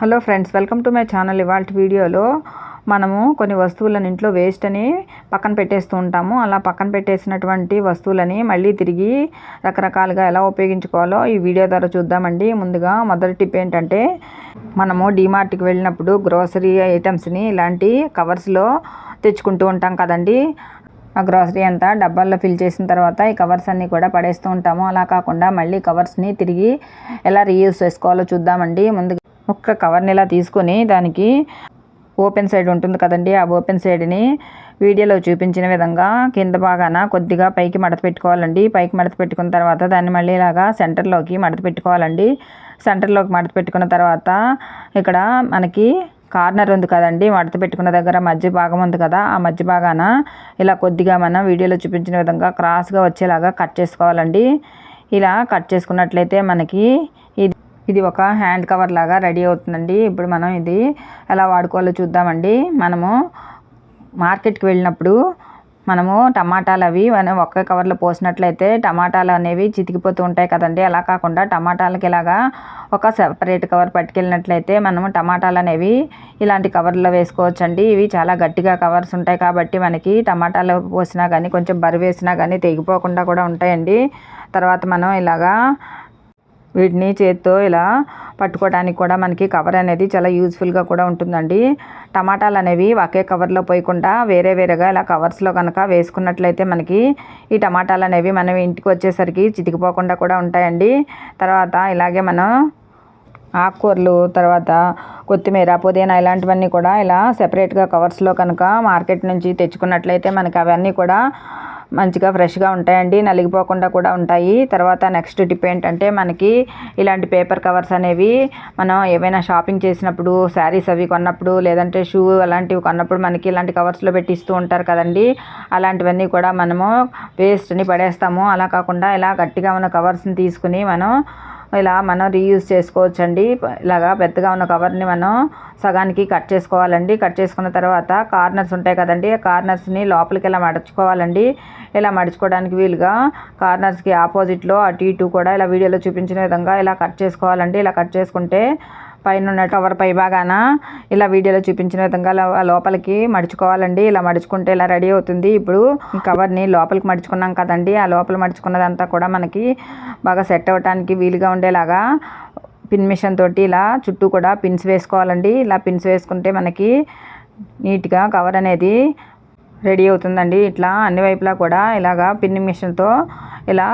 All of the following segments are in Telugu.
Hello friends welcome to my channel. ఇవాళ వీడియోలో మనము కొన్ని వస్తువులను ఇంట్లో వేస్ట్ అని పక్కన పెట్టేస్తూ ఉంటాము. అలా పక్కన పెట్టేసినటువంటి వస్తువులని మళ్ళీ తిరిగి రకరకాలుగా ఎలా ఉపయోగించుకోవాలో ఈ వీడియో ద్వారా చూద్దామండి. ముందుగా మొదటి టిప్ ఏంటంటే మనము డిమార్ట్కి వెళ్ళినప్పుడు గ్రోసరీ ఐటమ్స్ని ఇలాంటి కవర్స్లో తెచ్చుకుంటూ ఉంటాం కదండి. ఆ గ్రాసరీ అంతా డబ్బాల్లో ఫిల్ చేసిన తర్వాత ఈ కవర్స్ అన్నీ కూడా పడేస్తూ ఉంటాము. అలా కాకుండా మళ్ళీ కవర్స్ని తిరిగి ఎలా రీయూస్ చేసుకోవాలో చూద్దామండి. ముందుగా ఒక్క కవర్ని ఇలా తీసుకొని దానికి ఓపెన్ సైడ్ ఉంటుంది కదండి. ఆ ఓపెన్ సైడ్ని వీడియోలో చూపించిన విధంగా కింద భాగాన కొద్దిగా పైకి మడత పెట్టుకోవాలండి. పైకి మడత పెట్టుకున్న తర్వాత దాన్ని మళ్ళీ ఇలాగా సెంటర్లోకి మడత పెట్టుకోవాలండి. సెంటర్లోకి మడత పెట్టుకున్న తర్వాత ఇక్కడ మనకి కార్నర్ ఉంది కదండి. మడత పెట్టుకున్న దగ్గర మధ్య భాగం ఉంది కదా. ఆ మధ్య భాగాన ఇలా కొద్దిగా మనం వీడియోలో చూపించిన విధంగా క్రాస్గా వచ్చేలాగా కట్ చేసుకోవాలండి. ఇలా కట్ చేసుకున్నట్లయితే మనకి ఇది ఒక హ్యాండ్ కవర్ లాగా రెడీ అవుతుందండి. ఇప్పుడు మనం ఇది ఎలా వాడుకోవాలో చూద్దామండి. మనము మార్కెట్కి వెళ్ళినప్పుడు మనము టమాటాలు అవి మనం ఒక్క కవర్లో పోసినట్లయితే టమాటాలు అనేవి చితికిపోతూ ఉంటాయి కదండి. అలా కాకుండా టమాటాలకి ఇలాగా ఒక సెపరేట్ కవర్ పట్టుకెళ్ళినట్లయితే మనము టమాటాలు అనేవి ఇలాంటి కవర్లో వేసుకోవచ్చండి. ఇవి చాలా గట్టిగా కవర్స్ ఉంటాయి కాబట్టి మనకి టమాటాలు పోసినా కానీ కొంచెం బరువు వేసినా కానీ తెగిపోకుండా కూడా ఉంటాయండి. తర్వాత మనం ఇలాగా వీటిని చేత్తో ఇలా పట్టుకోవడానికి కూడా మనకి కవర్ అనేది చాలా యూజ్ఫుల్గా కూడా ఉంటుందండి. టమాటాలు అనేవి ఒకే కవర్లో పోయకుండా వేరే వేరేగా ఇలా కవర్స్లో కనుక వేసుకున్నట్లయితే మనకి ఈ టమాటాలు అనేవి మనం ఇంటికి వచ్చేసరికి చితికిపోకుండా కూడా ఉంటాయండి. తర్వాత ఇలాగే మనం ఆకుకూరలు తర్వాత కొత్తిమీర పుదీనా ఇలాంటివన్నీ కూడా ఇలా సెపరేట్గా కవర్స్లో కనుక మార్కెట్ నుంచి తెచ్చుకున్నట్లయితే మనకి అవన్నీ కూడా మంచిగా ఫ్రెష్గా ఉంటాయండి నలిగిపోకుండా కూడా ఉంటాయి. తర్వాత నెక్స్ట్ టిప్ ఏంటంటే మనకి ఇలాంటి పేపర్ కవర్స్ అనేవి మనం ఏవైనా షాపింగ్ చేసినప్పుడు శారీస్ అవి కొన్నప్పుడు లేదంటే షూ అలాంటివి కొన్నప్పుడు మనకి ఇలాంటి కవర్స్లో పెట్టి ఇస్తూ ఉంటారు కదండి. అలాంటివన్నీ కూడా మనము వేస్ట్ని పడేస్తాము. అలా కాకుండా ఇలా గట్టిగా ఉన్న కవర్స్ని తీసుకుని మనం ఇలా మనం రీయూజ్ చేసుకోవచ్చండి. ఇలాగా పెద్దగా ఉన్న కవర్ని మనం సగానికి కట్ చేసుకోవాలండి. కట్ చేసుకున్న తర్వాత కార్నర్స్ ఉంటాయి కదండి. ఆ కార్నర్స్ని లోపలికి ఇలా మడుచుకోవాలండి? ఇలా మడుచుకోవడానికి వీలుగా కార్నర్స్కి ఆపోజిట్లో అటు ఇటు కూడా ఇలా వీడియోలో చూపించిన విధంగా ఇలా కట్ చేసుకోవాలండి. ఇలా కట్ చేసుకుంటే పైన టవర్ పై భాగాన ఇలా వీడియోలో చూపించిన విధంగా లోపలికి మడుచుకోవాలండి. ఇలా మడుచుకుంటే ఇలా రెడీ అవుతుంది. ఇప్పుడు కవర్ని లోపలికి మడుచుకున్నాం కదండి. ఆ లోపల మడుచుకున్నదంతా కూడా మనకి బాగా సెట్ అవ్వడానికి వీలుగా ఉండేలాగా పిన్ మిషన్ తోటి ఇలా చుట్టూ కూడా పిన్స్ వేసుకోవాలండి. ఇలా పిన్స్ వేసుకుంటే మనకి నీట్గా కవర్ అనేది రెడీ అవుతుందండి. ఇట్లా అన్ని వైపులా కూడా ఇలాగా పిన్ మిషన్తో ఇలా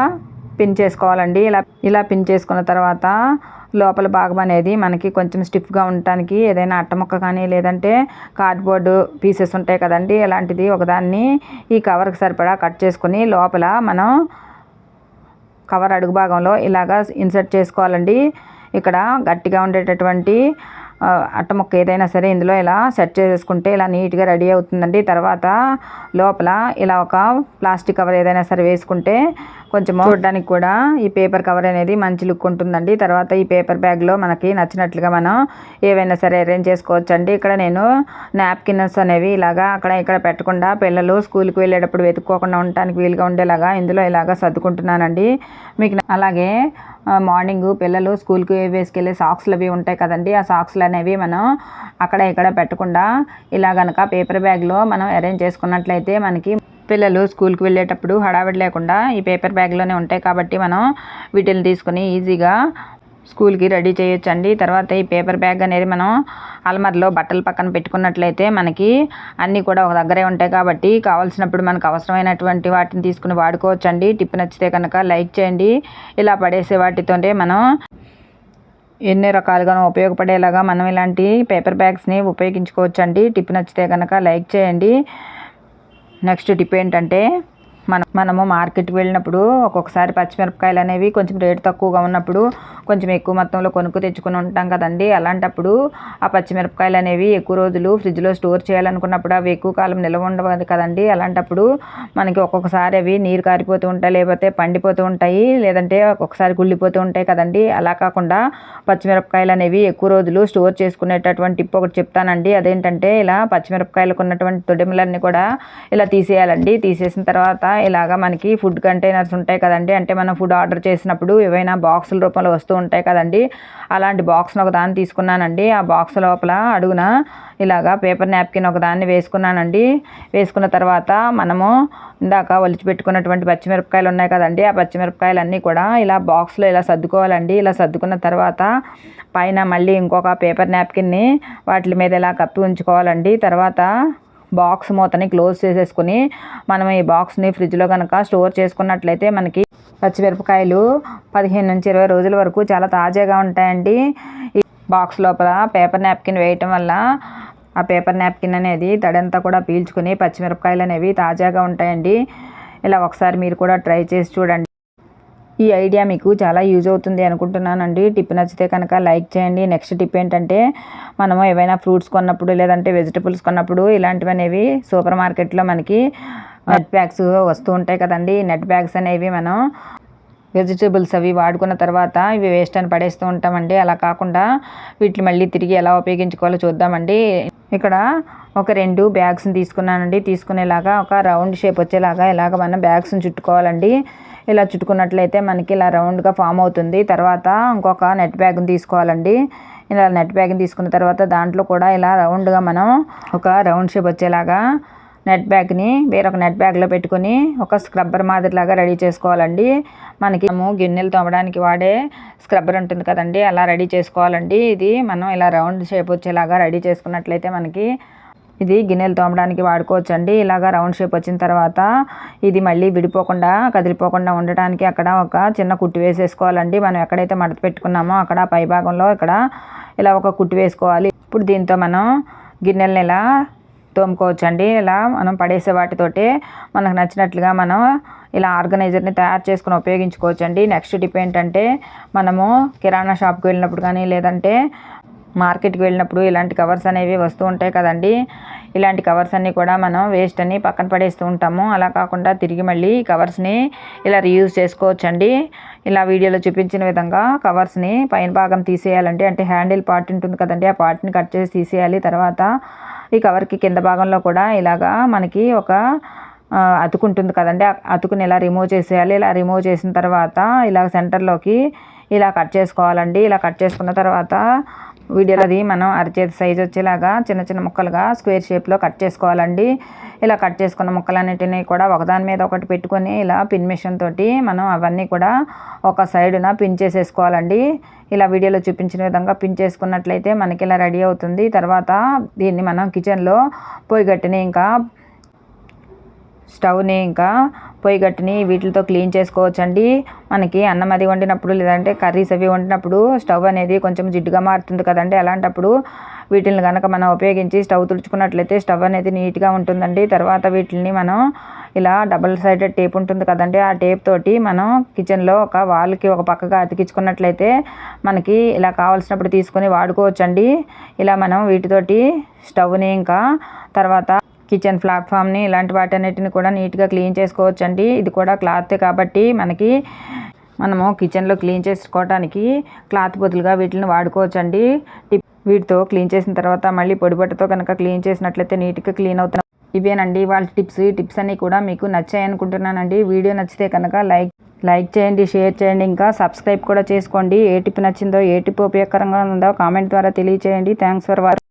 పిన్ చేసుకోవాలండి. ఇలా ఇలా పిన్ చేసుకున్న తర్వాత లోపల భాగం అనేది మనకి కొంచెం స్టిఫ్గా ఉండటానికి ఏదైనా అట్టముక్క కానీ లేదంటే కార్డ్బోర్డు పీసెస్ ఉంటాయి కదండి అలాంటిది ఒకదాన్ని ఈ కవర్కి సరిపడా కట్ చేసుకుని లోపల మనం కవర్ అడుగు భాగంలో ఇలాగా ఇన్సర్ట్ చేసుకోవాలండి. ఇక్కడ గట్టిగా ఉండేటటువంటి అట్ట ముక్క ఏదైనా సరే ఇందులో ఇలా సెట్ చేసుకుంటే ఇలా నీట్గా రెడీ అవుతుందండి. తర్వాత లోపల ఇలా ఒక ప్లాస్టిక్ కవర్ ఏదైనా సరే వేసుకుంటే కొంచెం చూడడానికి కూడా ఈ పేపర్ కవర్ అనేది మంచి లుక్ ఉంటుందండి. తర్వాత ఈ పేపర్ బ్యాగ్లో మనకి నచ్చినట్లుగా మనం ఏవైనా సరే అరేంజ్ చేసుకోవచ్చండి. ఇక్కడ నేను నాప్కిన్స్ అనేవి ఇలాగా అక్కడ ఇక్కడ పెట్టకుండా పిల్లలు స్కూల్కి వెళ్ళేటప్పుడు వెతుక్కోకుండా ఉండటానికి వీలుగా ఉండేలాగా ఇందులో ఇలాగా సర్దుకుంటున్నానండి. మీకు అలాగే మార్నింగ్ పిల్లలు స్కూల్కి వేసుకెళ్ళే సాక్స్లు అవి ఉంటాయి కదండి. ఆ సాక్స్లు అనేవి మనం అక్కడ ఇక్కడ పెట్టకుండా ఇలా కనుక పేపర్ బ్యాగ్లో మనం అరేంజ్ చేసుకున్నట్లయితే మనకి పిల్లలు స్కూల్కి వెళ్ళేటప్పుడు హడావిడి లేకుండా ఈ పేపర్ బ్యాగ్లోనే ఉంటాయి కాబట్టి మనం వీటిని తీసుకుని ఈజీగా స్కూల్కి రెడీ చేయొచ్చండి. తర్వాత ఈ పేపర్ బ్యాగ్ అనేది మనం అల్మర్లో బట్టలు పక్కన పెట్టుకున్నట్లయితే మనకి అన్నీ కూడా ఒక దగ్గరే ఉంటాయి కాబట్టి కావాల్సినప్పుడు మనకు అవసరమైనటువంటి వాటిని తీసుకుని వాడుకోవచ్చండి. టిప్ నచ్చితే కనుక లైక్ చేయండి. ఇలా పడేసే వాటితోనే మనం ఎన్ని రకాలుగా ఉపయోగపడేలాగా మనం ఇలాంటి పేపర్ బ్యాగ్స్ని ఉపయోగించుకోవచ్చండి. టిప్ నచ్చితే కనుక లైక్ చేయండి. నెక్స్ట్ టిప్ ఏంటంటే మనం మనము మార్కెట్కి వెళ్ళినప్పుడు ఒక్కొక్కసారి పచ్చిమిరపకాయలు అనేవి కొంచెం రేటు తక్కువగా ఉన్నప్పుడు కొంచెం ఎక్కువ మొత్తంలో కొనుక్కు తెచ్చుకుని ఉంటాం కదండి. అలాంటప్పుడు ఆ పచ్చిమిరపకాయలు అనేవి ఎక్కువ రోజులు ఫ్రిడ్జ్లో స్టోర్ చేయాలనుకున్నప్పుడు అవి ఎక్కువ కాలం నిల్వ ఉండవు కదండి. అలాంటప్పుడు మనకి ఒక్కొక్కసారి అవి నీరు కారిపోతూ ఉంటాయి లేకపోతే పండిపోతూ ఉంటాయి లేదంటే ఒక్కొక్కసారి కుళ్ళిపోతూ ఉంటాయి కదండి. అలా కాకుండా పచ్చిమిరపకాయలు అనేవి ఎక్కువ రోజులు స్టోర్ చేసుకునేటటువంటి టిప్ ఒకటి చెప్తానండి. అదేంటంటే ఇలా పచ్చిమిరపకాయలకు ఉన్నటువంటి తొడిమలన్నీ కూడా ఇలా తీసేయాలండి. తీసేసిన తర్వాత ఇలాగ మనకి ఫుడ్ కంటైనర్స్ ఉంటాయి కదండి. అంటే మనం ఫుడ్ ఆర్డర్ చేసినప్పుడు ఏవైనా బాక్సుల రూపంలో వస్తూ ఉంటాయి కదండి. అలాంటి బాక్స్ని ఒక దాన్ని తీసుకున్నానండి. ఆ బాక్స్ లోపల అడుగున ఇలాగా పేపర్ నాప్కిన్ ఒక దాన్ని వేసుకున్నానండి. వేసుకున్న తర్వాత మనము ఇందాక ఒలిచి పెట్టుకున్నటువంటి పచ్చిమిరపకాయలు ఉన్నాయి కదండి. ఆ పచ్చిమిరపకాయలు అన్నీ కూడా ఇలా బాక్స్లో ఇలా సర్దుకోవాలండి. ఇలా సర్దుకున్న తర్వాత పైన మళ్ళీ ఇంకొక పేపర్ నాప్కిన్ని వాటి మీద ఇలా కప్పి ఉంచుకోవాలండి. తర్వాత బాక్స్ మూతని క్లోజ్ చేసేసుకుని మనం ఈ బాక్స్ని ఫ్రిడ్జ్లో కనుక స్టోర్ చేసుకున్నట్లయితే మనకి పచ్చిమిరపకాయలు పదిహేను నుంచి ఇరవై రోజుల వరకు చాలా తాజాగా ఉంటాయండి. ఈ బాక్స్ లోపల పేపర్ నాప్కిన్ వేయటం వల్ల ఆ పేపర్ నాప్కిన్ అనేది తడంతా కూడా పీల్చుకుని పచ్చిమిరపకాయలు అనేవి తాజాగా ఉంటాయండి. ఇలా ఒకసారి మీరు కూడా ట్రై చేసి చూడండి. ఈ ఐడియా మీకు చాలా యూజ్ అవుతుంది అనుకుంటున్నానండి. టిప్ నచ్చితే కనుక లైక్ చేయండి. నెక్స్ట్ టిప్ ఏంటంటే మనము ఏవైనా ఫ్రూట్స్ కొన్నప్పుడు లేదంటే వెజిటబుల్స్ కొన్నప్పుడు ఇలాంటివి అనేవి సూపర్ మార్కెట్లో మనకి నెట్ బ్యాగ్స్ వస్తూ ఉంటాయి కదండి. నెట్ బ్యాగ్స్ అనేవి మనం వెజిటేబుల్స్ అవి వాడుకున్న తర్వాత ఇవి వేస్ట్ అని పడేస్తూ ఉంటామండి. అలా కాకుండా వీటిని మళ్ళీ తిరిగి ఎలా ఉపయోగించుకోవాలో చూద్దామండి. ఇక్కడ ఒక రెండు బ్యాగ్స్ని తీసుకున్నానండి. తీసుకునేలాగా ఒక రౌండ్ షేప్ వచ్చేలాగా ఇలాగ మనం బ్యాగ్స్ని చుట్టుకోవాలండి. ఇలా చుట్టుకున్నట్లయితే మనకి ఇలా రౌండ్గా ఫామ్ అవుతుంది. తర్వాత ఇంకొక నెట్ బ్యాగ్ని తీసుకోవాలండి. ఇలా నెట్ బ్యాగ్ని తీసుకున్న తర్వాత దాంట్లో కూడా ఇలా రౌండ్గా మనం ఒక రౌండ్ షేప్ వచ్చేలాగా నెట్ బ్యాగ్ని వేరొక నెట్ బ్యాగ్లో పెట్టుకొని ఒక స్క్రబ్బర్ మాదిరిలాగా రెడీ చేసుకోవాలండి. మనకి మనము గిన్నెలు తోమడానికి వాడే స్క్రబ్బర్ ఉంటుంది కదండి అలా రెడీ చేసుకోవాలండి. ఇది మనం ఇలా రౌండ్ షేప్ వచ్చేలాగా రెడీ చేసుకున్నట్లయితే మనకి ఇది గిన్నెలు తోమడానికి వాడుకోవచ్చు అండి ఇలాగా రౌండ్ షేప్ వచ్చిన తర్వాత ఇది మళ్ళీ విడిపోకుండా కదిలిపోకుండా ఉండటానికి అక్కడ ఒక చిన్న కుట్టు వేసేసుకోవాలండి. మనం ఎక్కడైతే మడత పెట్టుకున్నామో అక్కడ పై భాగంలో ఇక్కడ ఇలా ఒక కుట్టు వేసుకోవాలి. ఇప్పుడు దీంతో మనం గిన్నెలను ఇలా తోముకోవచ్చు అండి ఇలా మనం పడేసే వాటితోటే మనకు నచ్చినట్లుగా మనం ఇలా ఆర్గనైజర్ని తయారు చేసుకుని ఉపయోగించుకోవచ్చండి. నెక్స్ట్ టిప్ ఏంటంటే మనము కిరాణా షాప్కి వెళ్ళినప్పుడు కానీ లేదంటే మార్కెట్కి వెళ్ళినప్పుడు ఇలాంటి కవర్స్ అనేవి వస్తూ ఉంటాయి కదండి. ఇలాంటి కవర్స్ అన్నీ కూడా మనం వేస్ట్ అని పక్కన పడేస్తూ ఉంటాము. అలా కాకుండా తిరిగి మళ్ళీ కవర్స్ని ఇలా రీయూజ్ చేసుకోవచ్చండి. ఇలా వీడియోలో చూపించిన విధంగా కవర్స్ని పైన భాగం తీసేయాలండి. అంటే హ్యాండిల్ పార్ట్ ఉంటుంది కదండి. ఆ పార్ట్ని కట్ చేసి తీసేయాలి. తర్వాత ఈ కవర్కి కింద భాగంలో కూడా ఇలాగా మనకి ఒక అతుకుంటుంది కదండి. అతుకుని ఇలా రిమూవ్ చేసేయాలి. ఇలా రిమూవ్ చేసిన తర్వాత ఇలా సెంటర్లోకి ఇలా కట్ చేసుకోవాలండి. ఇలా కట్ చేసుకున్న తర్వాత వీడియోలో అది మనం అరచేతి సైజ్ వచ్చేలాగా చిన్న చిన్న ముక్కలుగా స్క్వేర్ షేప్లో కట్ చేసుకోవాలండి. ఇలా కట్ చేసుకున్న ముక్కలన్నిటిని కూడా ఒకదాని మీద ఒకటి పెట్టుకొని ఇలా పిన్ మిషన్ తోటి మనం అవన్నీ కూడా ఒక సైడున పిన్ చేసేసుకోవాలండి. ఇలా వీడియోలో చూపించిన విధంగా పిన్ చేసుకున్నట్లయితే మనకి ఇలా రెడీ అవుతుంది. తర్వాత దీన్ని మనం కిచెన్లో పొయ్యి గట్టిని ఇంకా స్టవ్ని ఇంకా పొయ్యి గట్టిని వీటితో క్లీన్ చేసుకోవచ్చండి. మనకి అన్నం అది వండినప్పుడు లేదంటే కర్రీస్ అవి వండినప్పుడు స్టవ్ అనేది కొంచెం జిడ్డుగా మారుతుంది కదండి. అలాంటప్పుడు వీటిని కనుక మనం ఉపయోగించి స్టవ్ తుడుచుకున్నట్లయితే స్టవ్ అనేది నీట్గా ఉంటుందండి. తర్వాత వీటిని మనం ఇలా డబుల్ సైడెడ్ టేప్ ఉంటుంది కదండి. ఆ టేప్ తోటి మనం కిచెన్లో ఒక వాల్కి ఒక పక్కగా అతికించుకున్నట్లయితే మనకి ఇలా కావాల్సినప్పుడు తీసుకొని వాడుకోవచ్చండి. ఇలా మనం వీటితోటి స్టవ్ని ఇంకా తర్వాత కిచెన్ ప్లాట్ఫామ్ని ఇలాంటి వాటన్నిటిని కూడా నీట్గా క్లీన్ చేసుకోవచ్చండి. ఇది కూడా క్లాతే కాబట్టి మనకి మనము కిచెన్లో క్లీన్ చేసుకోవడానికి క్లాత్ బదులుగా వీటిని వాడుకోవచ్చండి. వీటితో క్లీన్ చేసిన తర్వాత మళ్ళీ పొడిబట్టతో కనుక క్లీన్ చేసినట్లయితే నీట్గా క్లీన్ అవుతున్నాం ఇవేనండి. వాళ్ళ టిప్స్ ఈ టిప్స్ అన్నీ కూడా మీకు నచ్చాయి అనుకుంటున్నానండి. వీడియో నచ్చితే కనుక లైక్ లైక్ చేయండి షేర్ చేయండి ఇంకా సబ్స్క్రైబ్ కూడా చేసుకోండి. ఏ టిప్ నచ్చిందో ఏ టిప్ ఉపయోగకరంగా ఉందో కామెంట్ ద్వారా తెలియచేయండి. Thanks for watch